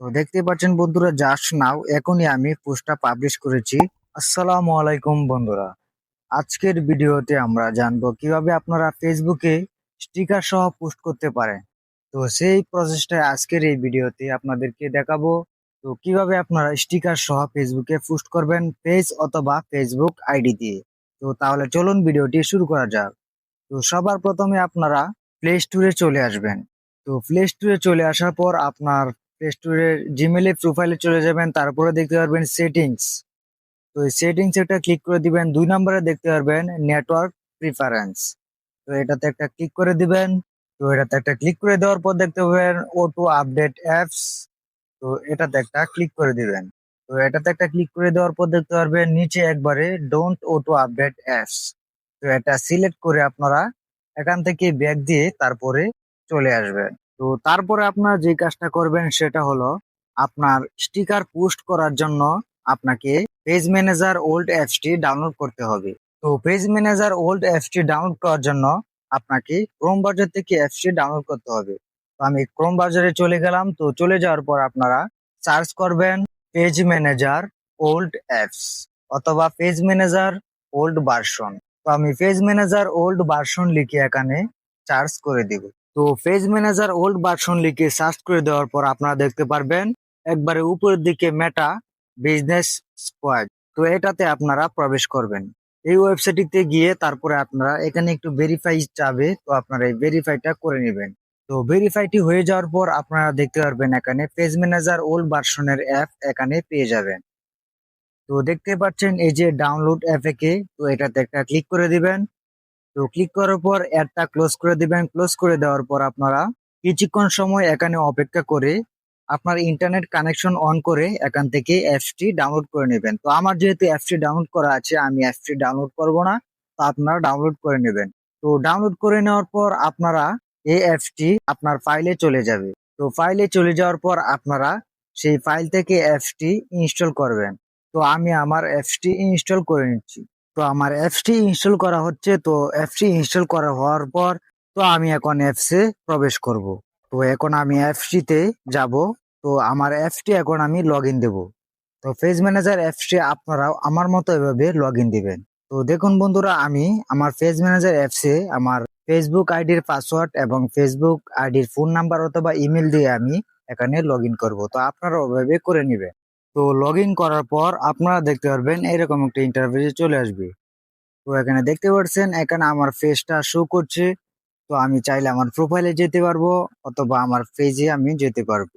তো দেখতে পাচ্ছেন বন্ধুরা জাস্ট নাও এখনই আমি পোস্টটা পাবলিশ করেছি। আসসালামু আলাইকুম বন্ধুরা। আজকের ভিডিওতে আমরা জানব কীভাবে আপনারা ফেসবুকে স্টিকার সহ পোস্ট করতে পারেন। তো সেই প্রসেসটা আজকের এই ভিডিওতে আপনাদেরকে দেখাবো। তো কীভাবে আপনারা স্টিকার সহ ফেসবুকে পোস্ট করবেন পেজ অথবা ফেসবুক আইডি দিয়ে। তো তাহলে চলুন ভিডিওটি শুরু করা যাক। তো সবার প্রথমে আপনারা প্লে স্টোরে চলে আসবেন। তো প্লে স্টোরে চলে আসার পর আপনার প্লে স্টোরের জিমেলে প্রোফাইলে চলে যাবেন, তারপরে দেখতে পারবেন সেটিংস তো এই সেটিংস এটা ক্লিক করে দিবেন, দুই নম্বরে দেখতে পারবেন নেটওয়ার্ক প্রিফারেন্স তো এটাতে একটা ক্লিক করে দিবেন, তো এটাতে একটা ক্লিক করে দেওয়ার পর দেখতে পাবেন অটো আপডেট অ্যাপস তো এটাতে একটা ক্লিক করে দিবেন। তো এটাতে একটা ক্লিক করে দেওয়ার পর দেখতে পারবেন নিচে একবারে ডোন্ট অটো আপডেট অ্যাপস তো এটা সিলেক্ট করে আপনারা এখান থেকে ব্যাক দিয়ে তারপরে চলে আসবেন। তো তারপরে আপনারা যে কাজটা করবেন সেটা হলো আপনার স্টিকার পোস্ট করার জন্য আপনাকে পেজ ম্যানেজার ওল্ড অ্যাপসটি ডাউনলোড করতে হবে। তো পেজ ম্যানেজার ওল্ড অ্যাপসটি ডাউনলোড করার জন্য আপনাকে ক্রোম বাজার থেকে অ্যাপসটি ডাউনলোড করতে হবে। তো আমি ক্রোম বাজারে চলে গেলাম। তো চলে যাওয়ার পর আপনারা সার্চ করবেন পেজ ম্যানেজার ওল্ড অ্যাপস অথবা পেজ ম্যানেজার ওল্ড ভার্সন তো আমি পেজ ম্যানেজার ওল্ড ভার্সন লিখে এখানে সার্চ করে দিব। তো পেজ ম্যানেজার ওল্ড ভার্সন লিখে সার্চ করে দেওয়ার পর আপনারা দেখতে পারবেন, একবারে উপরের দিকে মেটা বিজনেস স্কোয়াড তো এটাতে আপনারা প্রবেশ করবেন। এই ওয়েবসাইটটিতে গিয়ে তারপরে আপনারা এখানে একটু ভেরিফাই চাবে তো আপনারা এই ভেরিফাইটা করে নেবেন। তো ভেরিফাইটি হয়ে যাওয়ার পর আপনারা দেখতে পারবেন এখানে পেজ ম্যানেজার ওল্ড ভার্সনের অ্যাপ এখানে পেয়ে যাবেন। তো দেখতে পাচ্ছেন এই যে ডাউনলোড অ্যাপে তো এটাতে একটা ক্লিক করে দিবেন। তো ক্লিক করার পর অ্যাডটা ক্লোজ করে দিবেন। ক্লোজ করে দেওয়ার পর আপনারা কিছুক্ষণ সময় এখানে অপেক্ষা করে আপনার ইন্টারনেট কানেকশন অন করে এখান থেকে অ্যাপসটি ডাউনলোড করে নেবেন। তো আমার যেহেতু অ্যাপসটি ডাউনলোড করা আছে, আমি অ্যাপসটি ডাউনলোড করব না, তো আপনারা ডাউনলোড করে নেবেন। তো ডাউনলোড করে নেওয়ার পর আপনারা এই অ্যাপসটি আপনার ফাইলে চলে যাবে। তো ফাইলে চলে যাওয়ার পর আপনারা সেই ফাইল থেকে অ্যাপসটি ইনস্টল করবেন। তো আমি আমার অ্যাপসটি ইনস্টল করে নিচ্ছি। তো আমার অ্যাপসটি ইনস্টল করা হচ্ছে, তো অ্যাপসটি ইনস্টল করা হওয়ার পর তো আমি এখন অ্যাপসে প্রবেশ করব। তো এখন আমি অ্যাপসটিতে যাব, তো আমার অ্যাপসটি এখন আমি লগ ইন দেবো। তো পেজ ম্যানেজার অ্যাপসটি আপনারাও আমার মতো এভাবে লগ ইন দিবেন। তো দেখুন বন্ধুরা, আমি আমার পেজ ম্যানেজার অ্যাপসে আমার ফেসবুক আইডির পাসওয়ার্ড এবং ফেসবুক আইডির ফোন নাম্বার অথবা ইমেল দিয়ে আমি এখানে লগ ইন করব। তো আপনারা ওভাবে করে নেবেন। তো লগ করার পর আপনারা দেখতে পারবেন এরকম একটা ইন্টারভিউ চলে আসবে। তো এখানে দেখতে পাচ্ছেন এখানে আমার ফেসটা শো করছে। তো আমি চাইলে আমার প্রোফাইলে যেতে পারব অথবা আমার পেজে আমি যেতে পারব।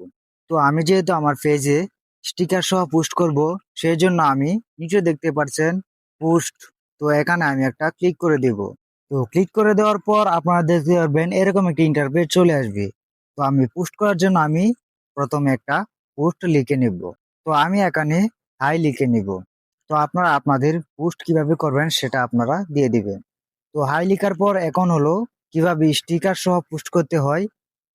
তো আমি যেহেতু আমার পেজে স্টিকার সহ পোস্ট করব সেই জন্য আমি নিচে দেখতে পাচ্ছেন পোস্ট তো এখানে আমি একটা ক্লিক করে দেব। তো ক্লিক করে দেওয়ার পর আপনারা দেখতে পারবেন এরকম একটি ইন্টারভিউ চলে আসবে। তো আমি পোস্ট করার জন্য আমি প্রথমে একটা পোস্ট লিখে নেব। তো আমি এখানে হাই লিখে নিব। তো আপনারা আপনাদের পোস্ট কীভাবে করবেন সেটা আপনারা দিয়ে দিবেন। তো হাই লিখার পর এখন হলো কীভাবে স্টিকার সহ পোস্ট করতে হয়,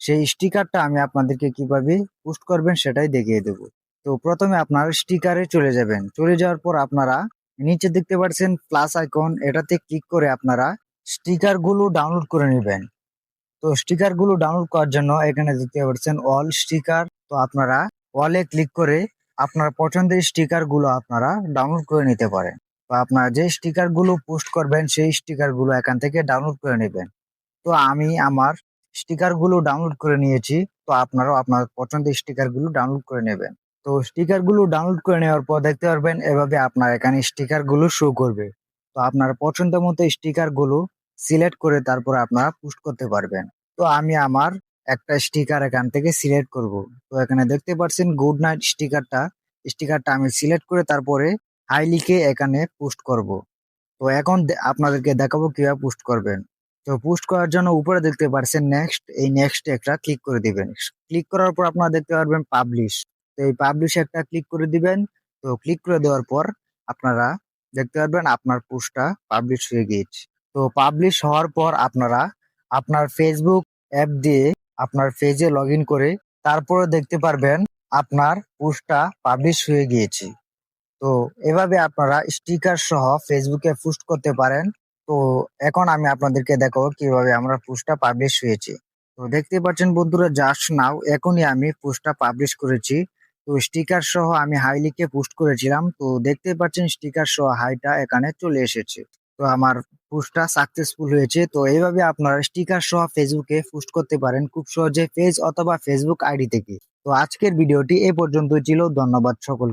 সেই স্টিকারটা আমি আপনাদেরকে কীভাবে পোস্ট করবেন সেটাই দেখিয়ে দেব। তো প্রথমে আপনারা স্টিকারে চলে যাবেন। চলে যাওয়ার পর আপনারা নিচে দেখতে পাচ্ছেন প্লাস আইকন এটাতে ক্লিক করে আপনারা স্টিকারগুলো ডাউনলোড করে নেবেন। তো স্টিকারগুলো ডাউনলোড করার জন্য এখানে দেখতে পাচ্ছেন অল স্টিকার তো আপনারা অলে ক্লিক করে আপনার পছন্দের স্টিকারগুলো আপনারা ডাউনলোড করে নিতে পারেন বা আপনারা যে স্টিকারগুলো পোস্ট করবেন, সেই স্টিকারগুলো এখান থেকে ডাউনলোড করে নেবেন। তো আমি আমার স্টিকারগুলো ডাউনলোড করে নিয়েছি, তো আপনারাও আপনার পছন্দের স্টিকারগুলো ডাউনলোড করে নেবেন। তো স্টিকারগুলো ডাউনলোড করে নেওয়ার পর দেখতে পারবেন, এভাবে আপনার এখানে স্টিকারগুলো শো করবে। তো আপনার পছন্দ মতো স্টিকারগুলো সিলেক্ট করে তারপর আপনারা পোস্ট করতে পারবেন। তো আমি আমার একটা স্টিকার এখান থেকে সিলেক্ট করব। তো এখানে দেখতে পাচ্ছেন গুড নাইট স্টিকারটা স্টিকারটা আমি সিলেক্ট করে তারপরে হাই লিখে এখানে পোস্ট করব। তো এখন আপনাদেরকে দেখাবো কীভাবে পোস্ট করবেন। তো পোস্ট করার জন্য উপরে দেখতে পাচ্ছেন নেক্সট এই নেক্সট একটা ক্লিক করে দিবেন। ক্লিক করার পর আপনারা দেখতে পারবেন পাবলিশ তো এই পাবলিশ একটা ক্লিক করে দিবেন। তো ক্লিক করে দেওয়ার পর আপনারা দেখতে পারবেন আপনার পোস্টটা পাবলিশ হয়ে গিয়েছে। তো পাবলিশ হওয়ার পর আপনারা আপনার ফেসবুক অ্যাপ দিয়ে আপনার পেজে লগ করে তারপরে দেখতে পারবেন আপনার পোস্টটা পাবলিশ হয়ে গিয়েছে। তো এভাবে আপনারা স্টিকার সহ ফেসবুকে পোস্ট করতে পারেন। তো এখন আমি আপনাদেরকে দেখাবো কীভাবে আমরা পোস্টটা পাবলিশ হয়েছে। তো দেখতে পাচ্ছেন বন্ধুরা জাস্ট নাও এখনই আমি পোস্টটা পাবলিশ করেছি। তো স্টিকার সহ আমি হাই লিখে পোস্ট করেছিলাম। তো দেখতে পাচ্ছেন স্টিকার সহ হাইটা এখানে চলে এসেছে। তো আমার পোস্টটা সাকসেসফুল হয়েছে। তো এইভাবে আপনারা স্টিকার সহ ফেসবুকে পোস্ট করতে পারেন খুব সহজে। পেজ অথবা ফেসবুক আইডি থেকে। তো আজকের ভিডিওটি এ পর্যন্ত ছিল। ধন্যবাদ সকল